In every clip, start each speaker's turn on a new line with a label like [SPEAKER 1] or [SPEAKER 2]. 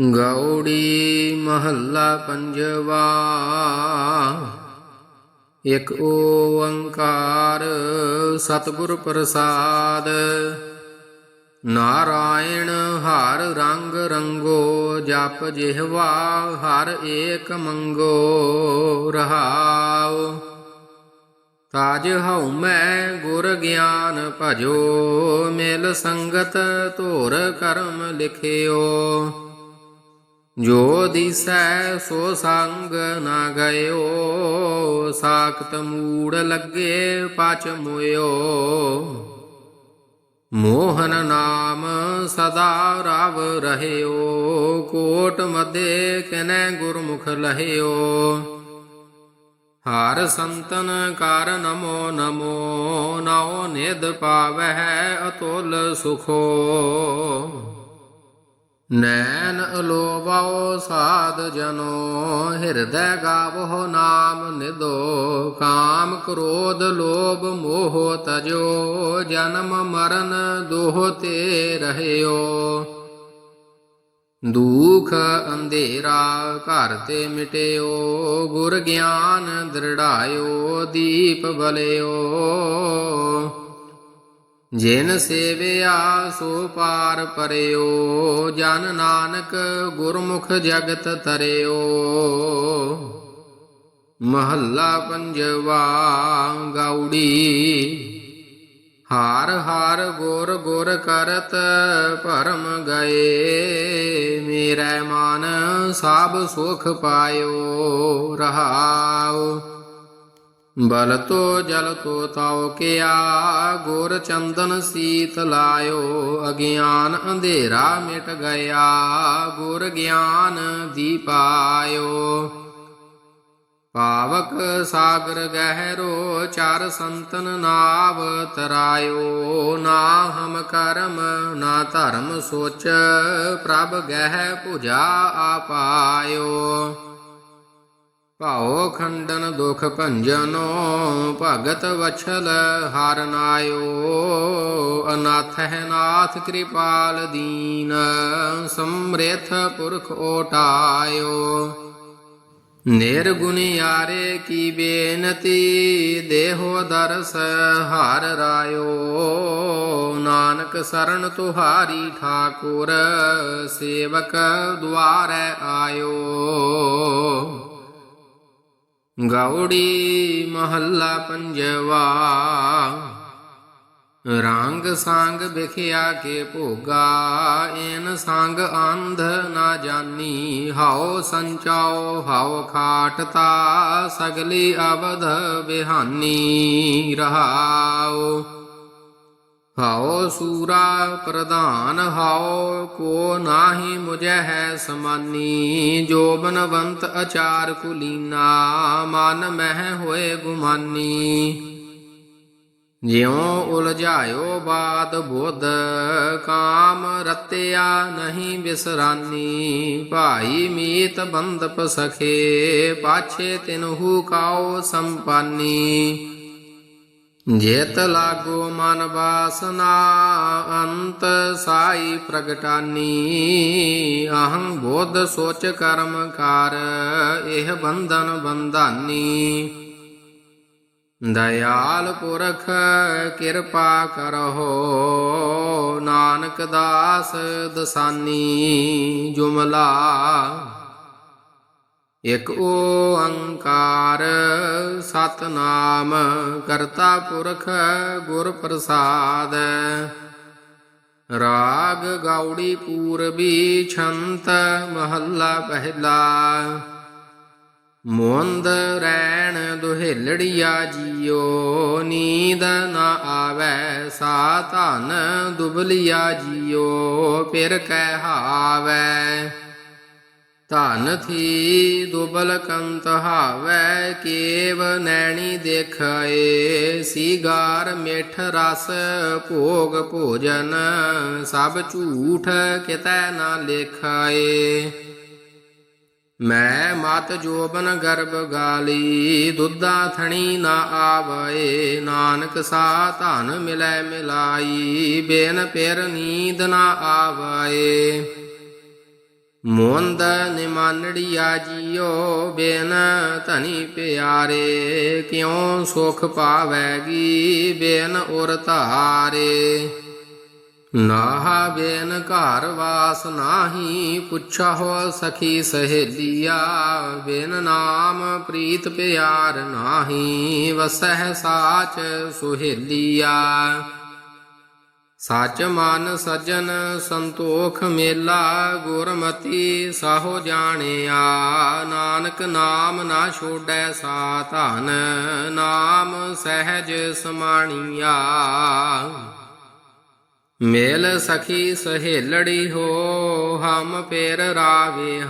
[SPEAKER 1] ਗੌੜੀ ਮਹੱਲਾ ਪੰਜਵਾ ਇਕ ਓੰਕਾਰ ਸਤਿਗੁਰ ਪ੍ਰਸਾਦ ਨਾਰਾਇਣ ਹਰ ਰੰਗ ਰੰਗੋ ਜਪ ਜਿਹਵਾ ਹਰ ਏਕ ਮੰਗੋ ਰਹਾਉ ਤਾਜ ਹਉ ਮੈਂ ਗੁਰ ਗਿਆਨ ਭਜੋ ਮਿਲ ਸੰਗਤ ਧੁਰ ਕਰਮ ਲਿਖਿਓ ਜੋ ਦਿਸੈ ਸੋ ਸੰਗ ਨਾ ਗਇਓ, ਸਾਖਤ ਮੂੜ ਲੱਗੇ ਪਚ ਮੁਇਓ। ਮੋਹਨ ਨਾਮ ਸਦਾ ਰਵ ਰਹਿਓ, ਕੋਟ ਮਦੇ ਕਿਨੈ ਗੁਰਮੁਖ ਲਹਿਓ। ਹਾਰ ਸੰਤਨ ਕਰ ਨਮੋ ਨਮੋ, ਨਾਉ ਨਿਦ ਪਾਵਹਿ ਅਤੁਲ ਸੁਖੋ। ਨੈਣ ਅਲੋਭਾਓ ਸਾਧ ਜਨੋ, ਹਿਰਦੈ ਗਾਵੋ ਨਾਮ ਨਿਦੋ ਕਾਮ ਕ੍ਰੋਧ ਲੋਭ ਮੋਹ ਤਜੋ, ਜਨਮ ਮਰਨ ਦੋਹ ਤੇ ਰਹਿਓ। ਦੁਖ ਅੰਧੇਰਾ ਘਰ ਤੇ ਮਿਟਿਓ, ਗੁਰ ਗਿਆਨ ਦ੍ਰਿੜਾਇਓ, ਦੀਪ ਬਲਿਓ। ਜਿਨ ਸੇਵਿਆ ਸੋ ਪਾਰ ਪਰਿਓ, ਜਨ ਨਾਨਕ ਗੁਰਮੁਖ ਜਗਤ ਤਰਿਓ। ਮਹੱਲਾ ਪੰਜਵਾ ਗੌੜੀ ਹਾਰ ਹਾਰ ਗੁਰ ਗੁਰ ਕਰਤ ਭਰਮ ਗਏ। ਮੇਰਾ ਮਨ ਸਭ ਸੁਖ ਪਾਇਓ, ਰਹਾਉ। ਬਲ ਤੋ ਜਲ ਤੋ ਤਾਉ ਕਿਆ, ਗੁਰ ਚੰਦਨ ਸੀਤ ਲਾਇਓ, ਅਗਿਆਨ ਅੰਧੇਰਾ ਮਿਟ ਗਿਆ, ਗੁਰ ਗਿਆਨ ਦੀਪਾਇਓ ਪਾਵਕ ਸਾਗਰ ਗਹਿਰੋ, ਚਾਰ ਸੰਤਨ ਨਾਵ ਤਰਾਇਓ। ਨਾ ਹਮ ਕਰਮ, ਨਾ ਧਰਮ ਸੋਚ, ਪ੍ਰਭ ਗਹਿ ਭੁਜਾ ਆਪਾਇਓ ਭਾਉ ਖੰਡਨ ਦੁਖ ਭੰਜਨੋ, ਭਗਤ ਵਛਲ ਹਰ ਨਾਇਓ। ਅਨਾਥ ਹੈ ਨਾਥ ਕਿਰਪਾਲ ਦੀਨ, ਸਮ੍ਰਿਥ ਪੁਰਖ ਓਟਾਇਓ। ਨਿਰਗੁਣਿਆਰੇ ਕੀ ਬੇਨਤੀ, ਦੇਹੋ ਦਰਸ ਹਰ ਰਾਇਓ। ਨਾਨਕ ਸਰਣ ਤੁਹਾਰੀ ਠਾਕੁਰ, ਸੇਵਕ ਦੁਆਰੈ ਆਇਓ। ਗੌੜੀ ਮਹੱਲਾ ਪੰਜਵਾ। ਰੰਗ ਸੰਗ ਵਿਖਿਆ ਕੇ ਭੋਗਾ, ਏਨ ਸੰਗ ਅੰਧ ਨਾ ਜਾਣੀ ਹਉ ਸੰਚਾਓ ਹਉ ਖਾਟਤਾ, ਸਗਲੀ ਅਵਧ ਬਿਹਾਨੀ ਰਹਾਓ ਹਉ ਸੂਰਾ ਪ੍ਰਧਾਨ ਹਉ, ਕੋ ਨਾਹੀ ਮੁਝੈ ਹੈ ਸਮਾਨੀ, ਜੋ ਬਨਵੰਤ ਅਚਾਰ ਕੁਲੀਨਾ, ਮਨ ਮਹਿ ਹੋਏ ਗੁਮਾਨੀ। ਜਿਉ ਉਲਝਾਇਓ ਬਾਦ ਬੁੱਧ, ਕਾਮ ਰਤਿਆ ਨਹੀਂ ਬਿਸਰਾਨੀ। ਭਾਈ ਮੀਤ ਬੰਦਪ ਸਖੇ, ਪਾਛੇ ਤਿਨਹੂ ਕਾਉ ਸੰਪਾਨੀ। ਜੇਤ ਲਾਗੋ ਮਨ ਵਾਸਨਾ ਅੰਤ ਸਾਈ ਪ੍ਰਗਟਾਨੀ। ਅਹੰ ਬੋਧ ਸੋਚ ਕਰਮ ਕਰ, ਇਹ ਬੰਧਨ ਬੰਧਾਨੀ। ਦਇਆਲ ਪੁਰਖ, ਕਿਰਪਾ ਕਰੋ ਨਾਨਕ ਦਾਸ ਦਸਾਨੀ। ਜੁਮਲਾ ਇਕ ਓੰਕਾਰ ਸਤਨਾਮ ਕਰਤਾ ਪੁਰਖ ਗੁਰ ਪ੍ਰਸਾਦ। ਰਾਗ ਗੌੜੀ ਪੂਰਬੀ ਛੰਤ ਮਹੱਲਾ ਪਹਿਲਾ। ਮੁੰਦ ਰੈਣ ਦੁਹੇਲੜੀਆ ਜੀਓ, ਨੀਂਦ ਨਾ ਆਵੈ ਸਾ ਧਨ ਦੁਬਲਿਆ ਜੀਓ, ਫਿਰ ਕਹਿ ਹਾਵੈ ਧਨ ਥੀ ਦੁਬਲ ਕੰਤ ਹਾਵੈ, ਕੇਵ ਨੈਣੀ ਦੇਖਾਏ। ਸੀਗਾਰ ਮਿਠ ਰਸ, ਭੋਗ ਭੋਜਨ, ਸਭ ਝੂਠ ਕਿਤੈ ਨਾ ਲੇਖਾਏ। ਮੈਂ ਮਤ ਜੋਬਨ ਗਰਭ ਗਾਲੀ, ਦੁੱਧਾ ਥਣੀ ਨਾ ਆਵਏ। ਨਾਨਕ ਸਾ ਧਨ ਮਿਲੈ ਮਿਲਾਈ, ਬੇਨ ਪਿਰ ਨੀਂਦ ਨਾ ਆਵਏ। ਮੁੰਦ ਨਿਮਾਨੜੀਆ ਜੀਓ, ਬਿਨ ਧਨੀ ਪਿਆਰੇ, ਕਿਉ ਸੁਖ ਪਾਵੈਗੀ ਬਿਨ ਉਰ ਧਾਰੇ? ਨਾਹਾ ਬਿਨ ਘਰ ਵਾਸ ਨਾਹੀ ਹੋ ਸਖੀ ਸਹੇਲੀਆ, ਬਿਨ ਨਾਮ ਪ੍ਰੀਤ ਪਿਆਰ ਨਾਹੀ, ਵਸਹਿ ਸਾਚ ਸੁਹੇਲੀਆ। ਸਚ ਮਨ ਸਜਣ ਸੰਤੋਖ ਮੇਲਾ, ਗੁਰਮਤੀ ਸਾਹੋ ਜਾਣਿਆ। ਨਾਨਕ ਨਾਮ ਨਾ ਛੋੜੈ ਸਾ ਧਨ, ਨਾਮ ਸਹਿਜ ਸਮਾਣੀਆ। ਮੇਲ ਸਖੀ ਸਹੇਲੜੀ ਹੋ, ਹਮ ਪੇਰ ਰਾਵੇ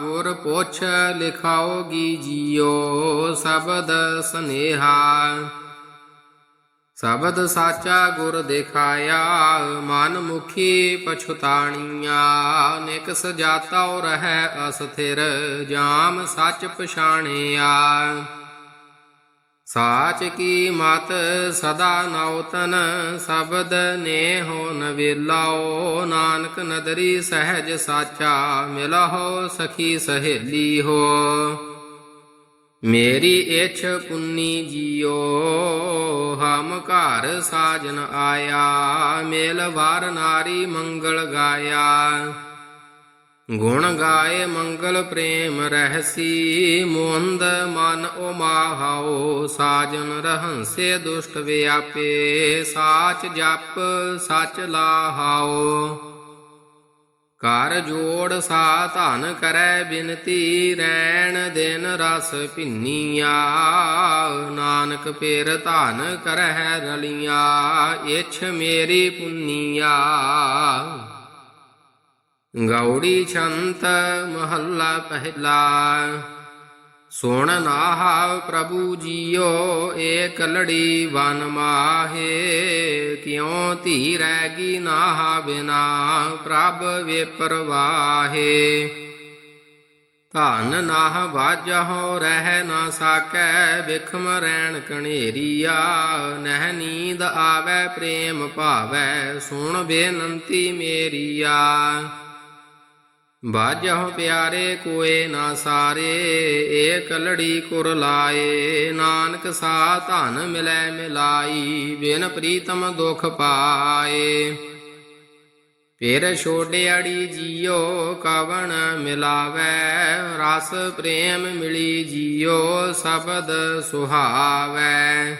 [SPEAKER 1] ਗੁਰ ਪੁੱਛ ਲਿਖਾਓਗੀ ਜੀਓ, ਸ਼ਬਦ ਸਨੇਹਾ। ਸ਼ਬਦ ਸਾਚਾ ਗੁਰ ਦਿਖਾਇਆ, ਮਨ ਮੁਖੀ ਪਛਤਾਣੀਆਂ। ਨਿਕ ਸਜਾਤਾ ਰਹਿ ਅਸਥਿਰ, ਜਾਮ ਸੱਚ ਪਛਾਣਿਆ। ਸਾਚ ਕੀ ਮਤ ਸਦਾ ਨੌਤਨ ਸ਼ਬਦ ਨੇ ਹੋ ਨਵੇਲਾਓ ਨਾਨਕ ਨਦਰੀ ਸਹਿਜ ਸਾਚਾ, ਮਿਲਹੁ ਸਖੀ ਸਹੇਲੀ ਹੋ ਮੇਰੀ ਇਛ ਪੁੰਨੀ ਜੀਓ, ਹਮ ਘਰ ਸਾਜਨ ਆਇਆ, ਮੇਲ ਵਾਰ ਨਾਰੀ ਮੰਗਲ ਗਾਇਆ। ਗੁਣ ਗਾਏ ਮੰਗਲ ਪ੍ਰੇਮ ਰਹਸੀ ਮੁੰਦ ਮਨ ਉਮਾਹਾਓ, ਸਾਜਨ ਰਹੰਸੇ ਦੁਸ਼ਟ ਵਿਆਪੇ, ਸਾਚ ਜਪ ਸਚ ਲਾਹਾਓ। ਕਰ ਜੋੜ ਸਾ ਧਨ ਕਰੈ, ਬਿਨਤੀ ਰੈਣ ਦਿਨ ਰਸ ਭਿੰਨੀਆ। ਨਾਨਕ ਪੇਰ ਧਨ ਕਰਹਿ ਰਲੀਆਂ, ਇਛ ਮੇਰੀ ਪੁੰਨੀਆ। ਗੌੜੀ ਛੰਤ ਮਹੱਲਾ ਪਹਿਲਾ। ਸੁਣ ਨਾਹਾ ਪ੍ਰਭੂ ਜੀਓ, ਏਕ ਲੜੀ ਵਨ ਮਾਹੇ। ਕਿਉ ਧੀ ਰਹਿਗੀ ਨਾਹਾ ਬਿਨਾ ਪ੍ਰਭ ਵੇਪਰਵਾਹੇ ਧਨ ਨਾਹ ਵਾਜਹੁ ਰਹਿ ਨਾ ਸਾਕੈ, ਵਿਖਮ ਰੈਣ ਕਣੇਰੀਆ। ਨਹਿ ਨੀਂਦ ਆਵੈ, ਪ੍ਰੇਮ ਭਾਵੈ, ਸੁਣ ਬੇਨੰਤੀ ਮੇਰੀਆ। ਬਾਜਹੁ ਪਿਆਰੇ ਕੋਏ ਨਾ ਸਾਰੇ ਏਕ ਲੜੀ ਕੁਰ ਲਾਏ। ਨਾਨਕ ਸਾ ਧਨ ਮਿਲੈ ਮਿਲਾਈ, ਬਿਨ ਪ੍ਰੀਤਮ ਦੁਖ ਪਾਏ। ਫਿਰ ਛੋੜਿਆੜੀ ਜੀਓ, ਕਵਣ ਮਿਲਾਵੈ? ਰਸ ਪ੍ਰੇਮ ਮਿਲੀ ਜੀਓ, ਸ਼ਬਦ ਸੁਹਾਵੈ।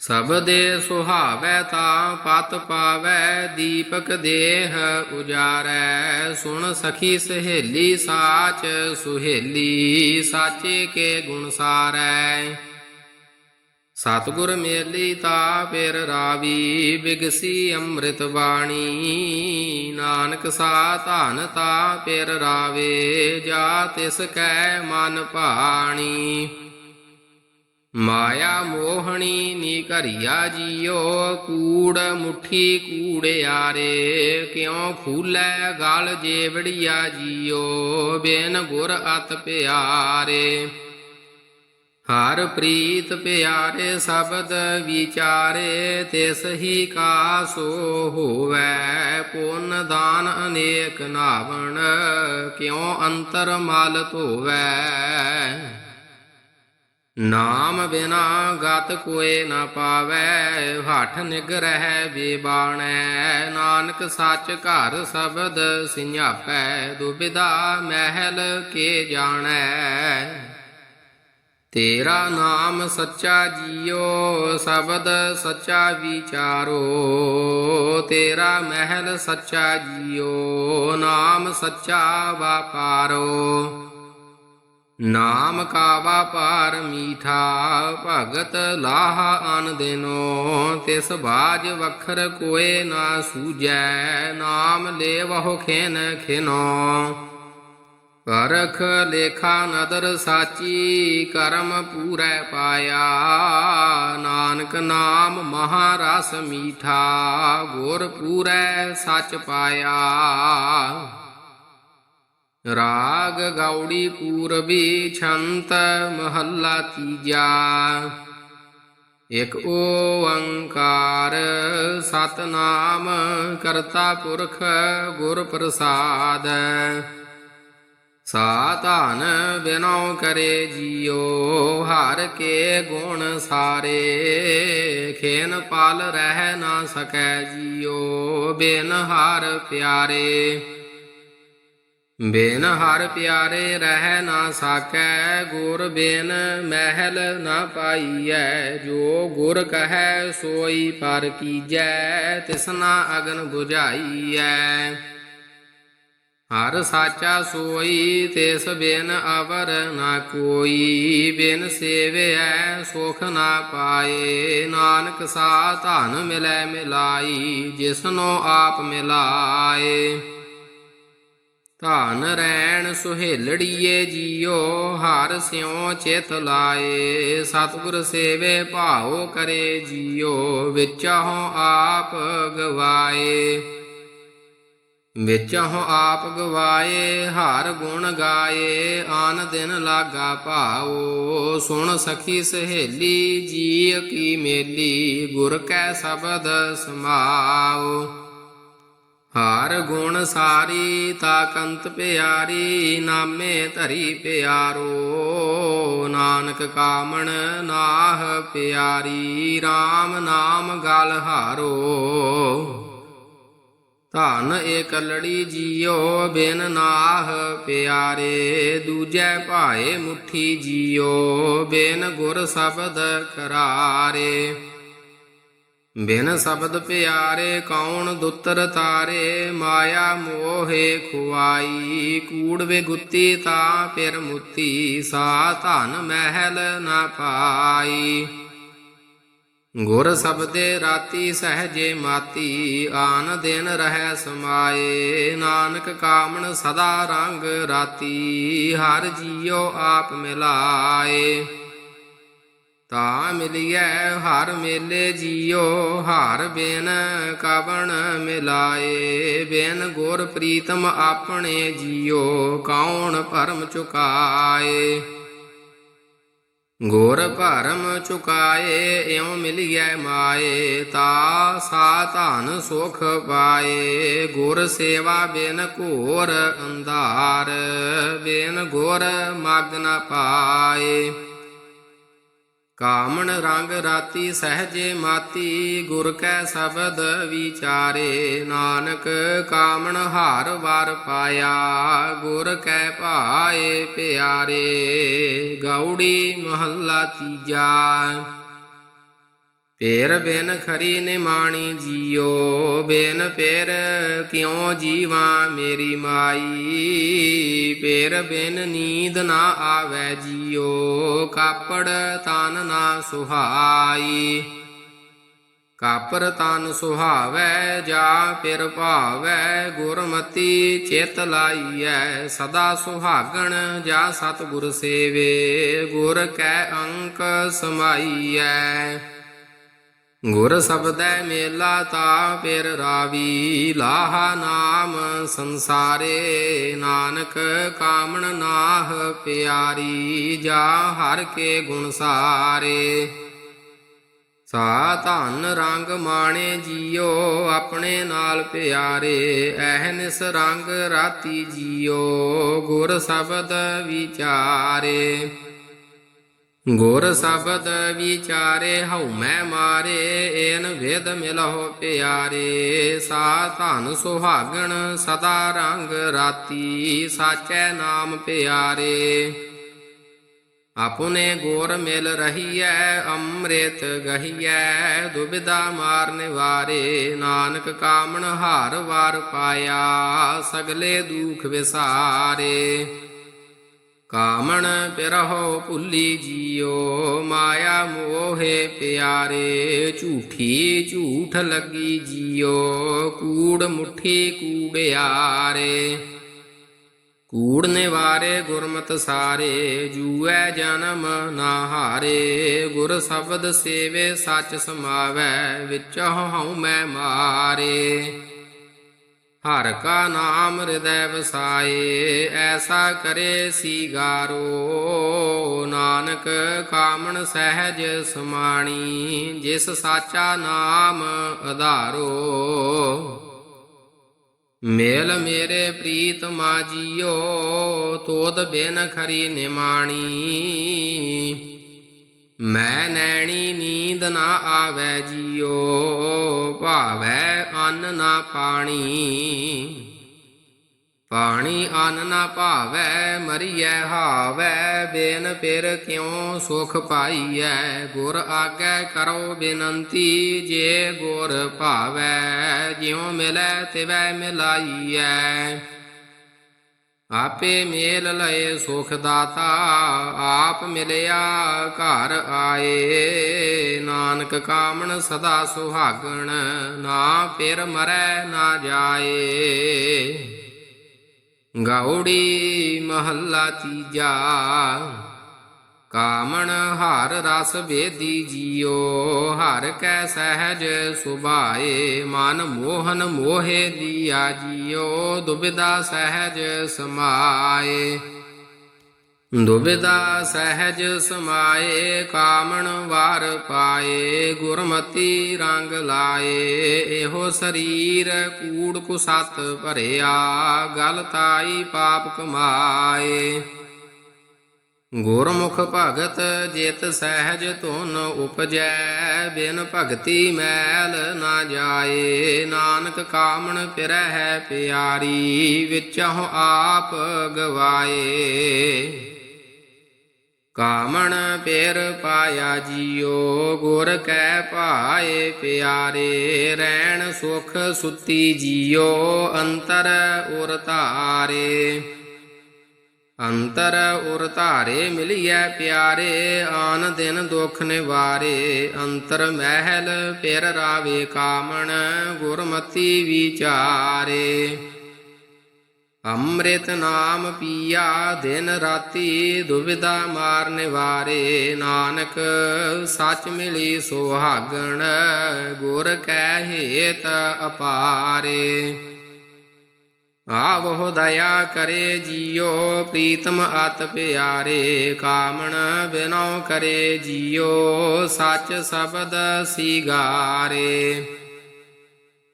[SPEAKER 1] ਸਭ ਦੇ ਸੁਹਾਵੈ ਤਾ ਪਤ ਪਾਵੈ, ਦੀਪਕ ਦੇਹ ਉਜਾਰੈ। ਸੁਣ ਸਖੀ ਸਹੇਲੀ ਸਾਚ, ਸੁਹੇਲੀ ਸਾਚੇ ਕੇ ਗੁਣ ਸਾਰੈ। ਸਤਿਗੁਰ ਮੇਲੀ ਤਾ ਫਿਰ ਰਾਵੀ, ਬਿਗਸੀ ਅੰਮ੍ਰਿਤ ਬਾਣੀ। ਨਾਨਕ ਸਾ ਧਨ ਤਾ ਫਿਰ ਰਾਵੇ, ਜਾ ਤਿਸ ਕੈ ਮਨ ਭਾਣੀ। ਮਾਇਆ ਮੋਹਣੀ ਨੀ ਘਰਿਆ ਜੀਓ, ਕੂੜ ਮੁਠੀ ਕੂੜਿਆਰੇ ਕਿਉ ਖੂਲੇ ਗਲ ਜੇਵੜੀਆ ਜੀਓ, ਬਿਨ ਗੁਰ ਅਤ ਪਿਆਰੇ। ਹਰ ਪ੍ਰੀਤ ਪਿਆਰੇ ਸ਼ਬਦ ਵਿਚਾਰੇ, ਤਿਸ ਹੀ ਕਾ ਸੋ ਹੋਵੈ, ਪੁੰਨ ਦਾਨ ਅਨੇਕ ਨਾਵਣ। ਕਿਉ ਅੰਤਰ ਮਲ ਧੋਵੈ? ਨਾਮ ਬਿਨਾ ਗਤ ਕੋਏ ਨਾ ਪਾਵੈ, ਹੱਠ ਨਿਗਰਹਿ ਬੇਬਾਣੈ। ਨਾਨਕ ਸੱਚ ਘਰ ਸ਼ਬਦ ਸਿഞ്ഞਾਪੈ ਦੁਬਿਦਾ ਮਹਿਲ ਕੇ ਜਾਣੈ। ਤੇਰਾ ਨਾਮ ਸੱਚਾ ਜੀਓ, ਸ਼ਬਦ ਸੱਚਾ ਵਿਚਾਰੋ। ਤੇਰਾ ਮਹਿਲ ਸੱਚਾ ਜੀਓ, ਨਾਮ ਸੱਚਾ ਵਾਪਾਰੋ। ਨਾਮ ਕਾਵਾ ਵਾਪਾਰ ਮੀਠਾ, ਭਗਤ ਲਾਹ ਅਨ ਦਿਨੋ, ਤਿਸ ਬਾਜ ਵਖਰ ਕੋਏ ਨਾ ਸੂਜੈ, ਨਾਮ ਲੇਵਹੁ ਖੇਨ ਖਿਨੋ। ਪਰਖ ਲੇਖਾ ਨਦਰ ਸਾਚੀ, ਕਰਮ ਪੂਰੈ ਪਾਇਆ, ਨਾਨਕ ਨਾਮ ਮਹਾਰਸ ਮੀਠਾ, ਗੁਰ ਪੂਰੈ ਸਚ ਪਾਇਆ। ਰਾਗ ਗਾਉੜੀ ਪੂਰਬੀ ਛੰਤ ਮਹੱਲਾ ਤੀਜਾ। ਇਕ ਓੰਕਾਰ ਸਤਨਾਮ ਕਰਤਾ ਪੁਰਖ ਗੁਰ ਪ੍ਰਸਾਦ ਸਾਧਾਨ ਬਿਨਉ ਕਰੇ ਜੀਉ ਹਰ ਕੇ ਗੁਣ ਸਾਰੇ। ਖੇਨ ਪਾਲ ਰਹਿ ਨਾ ਸਕੈ ਜੀਉ ਬਿਨ ਹਰ ਪਿਆਰੇ। ਬਿਨ ਹਰ ਪਿਆਰੇ ਰਹਿ ਨਾ ਸਾਕੈ, ਗੁਰ ਬਿਨ ਮਹਿਲ ਨਾ ਪਾਈਐ। ਜੋ ਗੁਰ ਕਹੈ, ਸੋਈ ਪਰ ਕੀਜੈ, ਤਿਸਨਾ ਅਗਨ 부ਝਾਈਐ ਹਰ ਸਾਚਾ ਸੋਈ, ਤਿਸ ਬਿਨ ਅਵਰ ਨਾ ਕੋਈ। ਬਿਨ ਸੇਵਿਐ, ਸੁਖ ਨਾ ਪਾਏ। ਨਾਨਕ ਸਾ ਧਨ ਮਿਲੈ ਮਿਲਾਈ, ਜਿਸਨੋ ਆਪ ਮਿਲਾਏ। ਧਨ ਰੈਣ ਸੁਹੇਲੜੀਏ ਜੀਓ, ਹਰ ਸਿਉ ਚਿਤ ਲਾਏ। ਸਤਿਗੁਰ ਸੇਵੇ ਭਾਉ ਕਰੇ ਜੀਓ ਵਿਚਹੁ ਆਪ ਗਵਾਏ। ਵਿਚਹੁ ਆਪ ਗਵਾਏ, ਹਰ ਗੁਣ ਗਾਏ, ਆਨ ਦਿਨ ਲਾਗਾ ਭਾਉ। ਸੁਣ ਸਖੀ ਸਹੇਲੀ ਜੀ ਕੀ ਮੇਲੀ, ਗੁਰ ਕੈ ਸ਼ਬਦ ਸਮਾਉ। ਹਰ ਗੁਣ ਸਾਰੀ ਤਾਕੰਤ ਪਿਆਰੀ, ਨਾਮੇ ਧਰੀ ਪਿਆਰੋ। ਨਾਨਕ ਕਾਮਣ ਨਾਹ ਪਿਆਰੀ RAM ਨਾਮ ਗਲ ਹਾਰੋ। ਧਨ ਏਕ ਲੜੀ ਜੀਓ, ਬਿਨ ਨਾਹ ਪਿਆਰੇ। ਦੂਜੈ ਭਾਏ ਮੁਠੀ ਜੀਓ, ਬਿਨ ਗੁਰ ਸ਼ਬਦ ਕਰਾਰੇ। ਬਿਨ ਸ਼ਬਦ ਪਿਆਰੇ ਕੌਣ ਦੁੱਤਰ ਤਾਰੇ, ਮਾਇਆ ਮੋਹੇ ਖੁਆਈ, ਕੂੜ ਵੇ ਗੁੱਤੀ ਤਾ ਪਿਰ ਮੁੱਤੀ, ਸਾ ਧਨ ਮਹਿਲ ਨਾ ਪਾਈ। ਗੁਰ ਸਬਦੇ ਰਾਤੀ ਸਹਜੇ ਮਾਤੀ, ਆਨ ਦਿਨ ਰਹਿ ਸਮਾਏ। ਨਾਨਕ ਕਾਮਣ ਸਦਾ ਰੰਗ ਰਾਤੀ, ਹਰ ਜੀਉ ਆਪ ਮਿਲਾਏ। ਤਾ ਮਿਲਿਐ ਹਰ ਮੇਲੇ ਜੀਉ ਹਰ ਬਿਨ ਕਵਣ ਮਿਲਾਏ। ਬਿਨ ਗੁਰ ਪ੍ਰੀਤਮ ਆਪਣੇ ਜੀਉ ਕੌਣ ਭਰਮ ਚੁਕਾਏ? ਗੁਰ ਭਰਮ ਚੁਕਾਏ, ਇਉ ਮਿਲਿਐ ਮਾਏ। ਤਾ ਸਾ ਧਨ ਸੁਖ ਪਾਏ। ਗੁਰ ਸੇਵਾ ਬਿਨ ਘੋਰ ਅੰਧਾਰ। ਬਿਨ ਗੁਰ ਮਗ ਨ ਪਾਏ। ਕਾਮਣ ਰੰਗ ਰਾਤੀ ਸਹਜੇ ਮਾਤੀ, ਗੁਰ ਕੈ ਸ਼ਬਦ ਵਿਚਾਰੇ। ਨਾਨਕ ਕਾਮਣ ਹਾਰ ਵਾਰ ਪਾਇਆ, ਗੁਰ ਕੈ ਭਾਏ ਪਿਆਰੇ। ਗੌੜੀ ਮਹੱਲਾ ਤੀਜਾ। ਪੇਰ ਬਿਨ ਖਰੀ ਨਿਮਾਣੀ ਜੀਓ, ਬਿਨ ਪੇਰ ਕਿਉ ਜੀਵਾ ਮੇਰੀ ਮਾਈ? ਪੇਰ ਬਿਨ ਨੀਂਦ ਨਾ ਆਵੈ ਜੀਓ, ਕਾਪੜ ਤਨ ਨਾ ਸੁਹਾਈ। ਕਾਪਰ ਤਨ ਸੁਹਾਵੈ, ਜਾ ਪਿਰ ਭਾਵੈ, ਗੁਰਮਤੀ ਚਿਤ ਲਾਈਐ, ਸਦਾ ਸੁਹਾਗਣ ਜਾ ਸਤਿਗੁਰ ਸੇਵੇ, ਗੁਰ ਕੈ ਅੰਕ ਸਮਾਈਐ। ਗੁਰ ਸਬਦੈ ਮੇਲਾ ਤਾ ਪਿਰ ਰਾਵੀ, ਲਾਹਾ ਨਾਮ ਸੰਸਾਰੇ, ਨਾਨਕ ਕਾਮਣ ਨਾਹ ਪਿਆਰੀ, ਜਾ ਹਰ ਕੇ ਗੁਣ ਸਾਰੇ। ਸਾ ਧਨ ਰੰਗ ਮਾਣੇ ਜੀਓ, ਆਪਣੇ ਨਾਲ ਪਿਆਰੇ, ਐਹਨਿਸ ਰੰਗ ਰਾਤੀ ਜੀਓ, ਗੁਰ ਸ਼ਬਦ ਵਿਚਾਰੇ। ਗੁਰ ਸ਼ਬਦ ਵਿਚਾਰੇ ਹਉ ਮੈਂ ਮਾਰੇ, ਏਨ ਵੇਦ ਮਿਲਹੁ ਪਿਆਰੇ। ਸਾ ਧਨ ਸੁਹਾਗਣ ਸਦਾ ਰੰਗ ਰਾਤੀ, ਸਾਚੈ ਨਾਮ ਪਿਆਰੇ। ਆਪਣੇ ਗੋਰ ਮਿਲ ਰਹੀਐ, ਅੰਮ੍ਰਿਤ ਗਹੀਐ ਦੁਬਿਦਾ ਮਾਰਨ ਵਾਰੇ ਨਾਨਕ ਕਾਮਣ ਹਾਰ ਵਾਰ ਪਾਇਆ, ਸਗਲੇ ਦੁਖ ਵਿਸਾਰੇ। ਕਾਮਣ ਪਿਰਹੁ ਭੁੱਲੀ ਜੀਓ, ਮਾਇਆ ਮੋਹੇ ਪਿਆਰੇ, ਝੂਠੀ ਝੂਠ ਲੱਗੀ ਜੀਓ, ਕੂੜ ਮੁਠੀ ਕੂੜਿਆਰੇ। ਕੂੜ ਨਿਵਾਰੇ ਗੁਰਮਤ ਸਾਰੇ, ਜੂਐ ਜਨਮ ਨਾ ਹਾਰੇ। ਗੁਰ ਸ਼ਬਦ ਸੇਵੇ ਸੱਚ ਸਮਾਵੈ, ਵਿੱਚ ਹਉ ਮੈਂ ਮਾਰੇ। ਹਰ ਕਾ ਨਾਮ ਹਿਰਦੈ ਵਸਾਏ, ਐਸਾ ਕਰੇ ਸੀਗਾਰੋ। ਨਾਨਕ ਕਾਮਣ ਸਹਿਜ ਸਮਾਣੀ, ਜਿਸ ਸਾਚਾ ਨਾਮ ਆਧਾਰੋ ਮੇਲ ਮੇਰੇ ਪ੍ਰੀਤ ਮਾ ਜੀਓ ਤੋਦ ਬਿਨ ਖਰੀ ਨਿਮਾਣੀ। ਮੈਂ ਨੈਣੀ ਨੀਂਦ ਨਾ ਆਵੈ ਜੀਓ, ਭਾਵੈ ਅੰਨ ਨਾ ਪਾਣੀ। ਪਾਣੀ ਅੰਨ ਨਾ ਭਾਵੈ, ਮਰੀਐ ਹਾਵੈ, ਬਿਨ ਫਿਰ ਕਿਉ ਸੁਖ ਪਾਈਐ? ਗੁਰ ਆਗੈ ਕਰੋ ਬੇਨੰਤੀ, ਜੇ ਗੁਰ ਭਾਵੈ, ਜਿਉ ਮਿਲੈ ਤਿਵੈ ਮਿਲਾਈਐ। ਆਪੇ ਮੇਲ ਲਏ ਸੁਖ ਦਾਤਾ ਆਪ ਮਿਲਿਆ ਘਰ ਆਏ। ਨਾਨਕ ਕਾਮਣ ਸਦਾ ਸੁਹਾਗਣ, ਨਾ ਫਿਰ ਮਰੈ ਨਾ ਜਾਏ। ਗੌੜੀ ਮਹੱਲਾ ਤੀਜਾ। ਕਾਮਣ ਹਰ ਰਸ ਵੇਦੀ ਜੀਓ, ਹਰ ਕੈ ਸਹਿਜ ਸੁਭਾਏ, ਮਨ ਮੋਹਨ ਮੋਹੇ ਦੀਆ ਜੀਓ ਦੁਬਿਦਾ ਸਹਿਜ ਸਮਾਏ। ਦੁਬਿਦਾ ਸਹਿਜ ਸਮਾਏ, ਕਾਮਣ ਵਾਰ ਪਾਏ, ਗੁਰਮਤੀ ਰੰਗ ਲਾਏ, ਇਹੋ ਸਰੀਰ ਕੂੜ ਕੁਸਤ ਭਰਿਆ, ਗਲ ਤਾਈ ਪਾਪ ਕਮਾਏ। ਗੁਰਮੁਖ ਭਗਤ ਜਿਤ ਸਹਿਜ ਧੁਨ ਉਪਜੈ, ਬਿਨ ਭਗਤੀ ਮੈਲ ਨਾ ਜਾਏ, ਨਾਨਕ ਕਾਮਣ ਫਿਰੈ ਹੈ ਪਿਆਰੀ, ਵਿਚਹੁ ਆਪ ਗਵਾਏ। ਕਾਮਣ ਪੇਰ ਪਾਇਆ ਜੀਓ, ਗੁਰ ਕੈ ਪਾਏ ਪਿਆਰੇ ਰਹਿਣ ਸੁਖ ਸੁਤੀ ਜੀਓ, ਅੰਤਰ ਉਰ ਧਾਰੇ। ਅੰਤਰ ਉਰ ਧਾਰੇ ਮਿਲਿਐ ਪਿਆਰੇ, ਆਨ ਦਿਨ ਦੁਖ ਨਿਵਾਰੇ। ਅੰਤਰ ਮਹਿਲ ਪਿਰ ਰਾਵੇ ਕਾਮਣ, ਗੁਰਮਤੀ ਵਿਚਾਰੇ। ਅੰਮ੍ਰਿਤ ਨਾਮ ਪੀਆ, ਦਿਨ ਰਾਤੀ ਦੁਬਿਧਾ ਮਾਰ ਨਿਵਾਰੇ। ਨਾਨਕ ਸੱਚ ਮਿਲੀ ਸੁਹਾਗਣ, ਗੁਰ ਕਹਿ ਹੇਤ ਅਪਾਰੇ। ਆਵਹੁ ਦਇਆ ਕਰੇ ਜੀਓ, ਪ੍ਰੀਤਮ ਅਤ ਪਿਆਰੇ, ਕਾਮਣ ਬਿਨਉ ਕਰੇ ਜੀਓ, ਸਚ ਸ਼ਬਦ ਸਿਗਾਰੇ।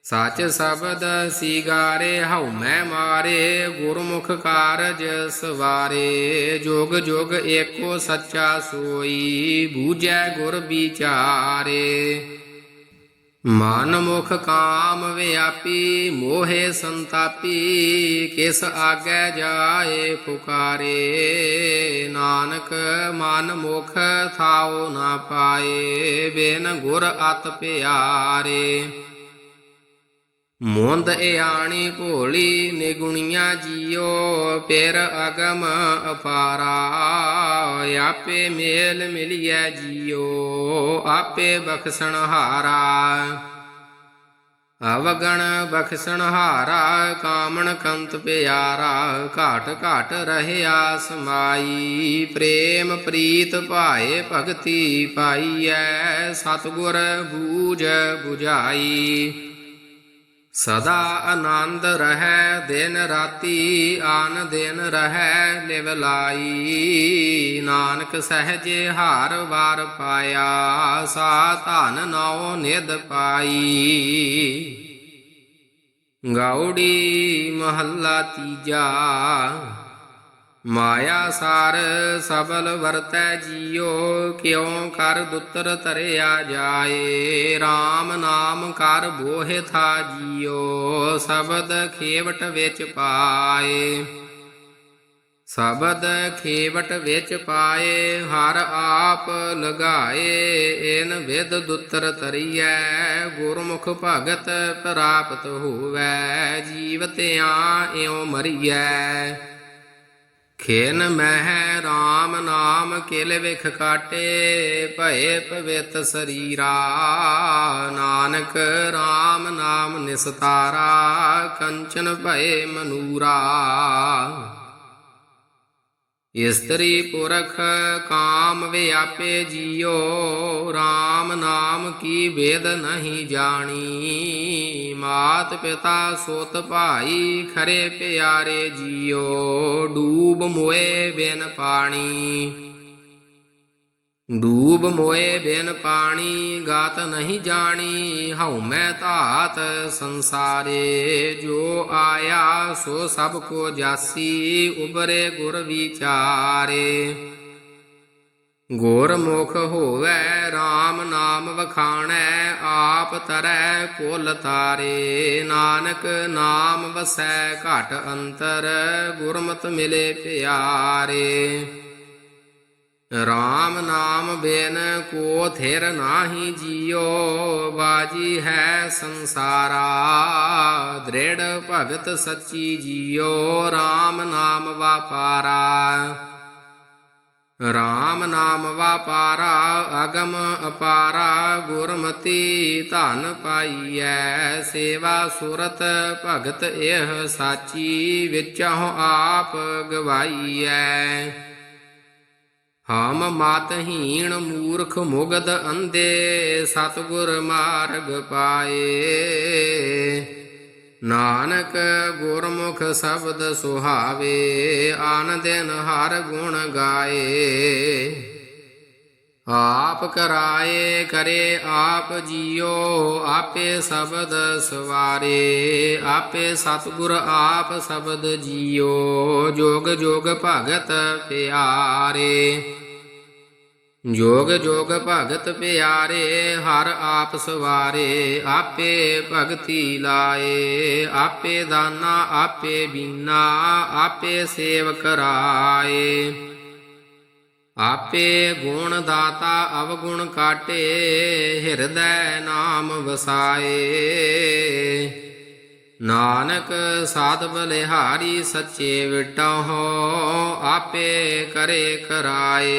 [SPEAKER 1] ਸੱਚ ਸ਼ਬਦ ਸਿਗਾਰੇ, ਹਉ ਮੈਂ ਮਾਰੇ, ਗੁਰਮੁਖ ਕਾਰਜ ਸਵਾਰੇ। ਜੋਗ ਜੋਗ ਏਕੋ ਸੱਚਾ ਸੋਈ, ਬੂਝੈ ਗੁਰ ਵਿਚਾਰੇ। ਮਨ ਮੁਖ ਕਾਮ ਵਿਆਪੀ, ਮੋਹਿ ਸੰਤਾਪੀ, ਕਿਸ ਆਗੈ ਜਾਏ ਪੁਕਾਰੇ, ਨਾਨਕ ਮਨ ਮੁਖ ਥਾਉ ਨਾ ਪਾਏ, ਬਿਨ ਗੁਰ ਅਤ ਪਿਆਰੇ। ਮੁੰਦ ਇਆਣੀ ਭੋਲੀ, ਨਿਗੁਣੀਆਂ ਜੀਓ, ਪੇਰ ਅਗਮ ਅਪਾਰਾ ਆਪੇ ਮੇਲ ਮਿਲਿਐ ਜੀਓ, ਆਪੇ ਬਖਸ਼ਣ ਹਾਰਾ। ਅਵਗਣ ਬਖਸ਼ਣ ਹਾਰਾ, ਕਾਮਣ ਕੰਤ ਪਿਆਰਾ। ਘਾਟ ਘਾਟ ਰਹਿਆ ਸਮਾਈ, ਪ੍ਰੇਮ ਪ੍ਰੀਤ ਭਾਏ ਭਗਤੀ ਪਾਈਐ। ਸਤਗੁਰ ਬੂਝ 부ਝਾਈ ਸਦਾ ਆਨੰਦ ਰਹੈ, ਦਿਨ ਰਾਤੀ ਆਨ ਦਿਨ ਰਹੈ ਲਿਵ ਲਾਈ। ਨਾਨਕ ਸਹਜੇ ਹਾਰ ਵਾਰ ਪਾਇਆ, ਸਾ ਧਨ ਨਾਉ ਨਿਦ ਪਾਈ। ਗੌੜੀ ਮਹੱਲਾ ਤੀਜਾ। ਮਾਇਆ ਸਾਰ ਸਬਲ ਵਰਤੈ ਜੀਓ, ਕਿਉ ਕਰ ਦੁੱਤਰ ਤਰਿਆ ਜਾਏ? RAM ਨਾਮ ਕਰ ਬੋਹਿ ਥਾ ਜੀਓ, ਸ਼ਬਦ ਖੇਵਟ ਵਿੱਚ ਪਾਏ। ਸ਼ਬਦ ਖੇਵਟ ਵਿੱਚ ਪਾਏ, ਹਰ ਆਪ ਲਗਾਏ, ਇਨ ਵਿਦ ਦੁੱਤਰ ਤਰੀਐ ਗੁਰਮੁਖ ਭਗਤ ਪ੍ਰਾਪਤ ਹੋਵੈ ਜੀਵਤਿਆਂ ਇਉ ਮਰੀਐ। ਖੇਨ ਮਹਿ RAM ਨਾਮ ਕਿਲ ਵਿਖ ਕਾਟੇ, ਭਏ ਪਵਿੱਤ ਸਰੀਰਾ। ਨਾਨਕ RAM ਨਾਮ ਨਿਸਤਾਰਾ, ਕੰਚਨ ਭਏ ਮਨੂਰਾ। ਇਸਤਰੀ ਪੁਰਖ ਕਾਮ ਵਿਆਪੇ ਜੀਓ RAM ਨਾਮ ਕੀ ਵੇਦ ਨਹੀਂ ਜਾਣੀ। ਮਾਤ ਪਿਤਾ ਸੁਤ ਭਾਈ ਖਰੇ ਪਿਆਰੇ ਜੀਓ, ਡੂਬ ਮੋਏ ਬਿਨ ਪਾਣੀ। ਡੂਬ ਮੋਏ ਬਿਨ ਪਾਣੀ, ਗਾਤ ਨਹੀਂ ਜਾਣੀ, ਹਉ ਮੈਂ ਧਾਤ ਸੰਸਾਰੇ। ਜੋ ਆਇਆ, ਸੋ ਸਭ ਕੋ ਜਾਸੀ ਉਬਰੇ ਗੁਰ ਵਿਚਾਰੇ। ਗੁਰਮੁਖ ਹੋਵੇ RAM ਨਾਮ ਵਖਾਣੈ, ਆਪ ਤਰੈ ਕੁਲ ਤਾਰੇ। ਨਾਨਕ ਨਾਮ ਵਸੈ ਘਟ ਅੰਤਰ, ਗੁਰਮਤ ਮਿਲੇ ਪਿਆਰੇ। RAM ਨਾਮ ਬਿਨ ਕੋ ਥਿਰ ਨਾਹੀ ਜੀਓ, ਬਾਜੀ ਹੈ ਸੰਸਾਰਾ। ਦ੍ਰਿੜ ਭਗਤ ਸੱਚੀ ਜੀਓ RAM ਨਾਮ ਵਾਪਾਰਾ। RAM ਨਾਮ ਵਾਪਾਰਾ, ਅਗਮ ਅਪਾਰਾ, ਗੁਰਮਤੀ ਧਨ ਪਾਈਐ। ਸੇਵਾ ਸੁਰਤ ਭਗਤ ਇਹ ਸਾਚੀ ਵਿਚਹੁ ਆਪ ਗਵਾਈਐ। ਹਮ ਮਾਤਹੀਣ ਮੂਰਖ ਮੁਗਧ ਅੰਧੇ, ਸਤਗੁਰ ਮਾਰਗ ਪਾਏ। ਨਾਨਕ ਗੁਰਮੁਖ ਸ਼ਬਦ ਸੁਹਾਵੇ ਆਨ ਦਿਨ ਹਰ ਗੁਣ ਗਾਏ। ਆਪ ਕਰਾਏ ਕਰੇ ਆਪ ਜੀਓ, ਆਪੇ ਸ਼ਬਦ ਸਵਾਰੇ, ਆਪੇ ਸਤਿਗੁਰ ਆਪ ਸ਼ਬਦ ਜੀਓ, ਜੋਗ ਜੋਗ ਭਗਤ ਪਿਆਰੇ। ਜੋਗ ਜੋਗ ਭਗਤ ਪਿਆਰੇ, ਹਰ ਆਪ ਸਵਾਰੇ, ਆਪੇ ਭਗਤੀ ਲਾਏ, ਆਪੇ ਦਾਨਾ, ਆਪੇ ਬੀਨਾ, ਆਪੇ ਸੇਵ ਕਰਾਏ ਆਪੇ ਗੁਣ ਦਾਤਾ ਅਵਗੁਣ ਕਾਟੇ, ਹਿਰਦੈ ਨਾਮ ਵਸਾਏ। ਨਾਨਕ ਸਾਧ ਬਲਿਹਾਰੀ ਸੱਚੇ ਵਿਟਹੁ, ਆਪੇ ਕਰੇ ਕਰਾਏ।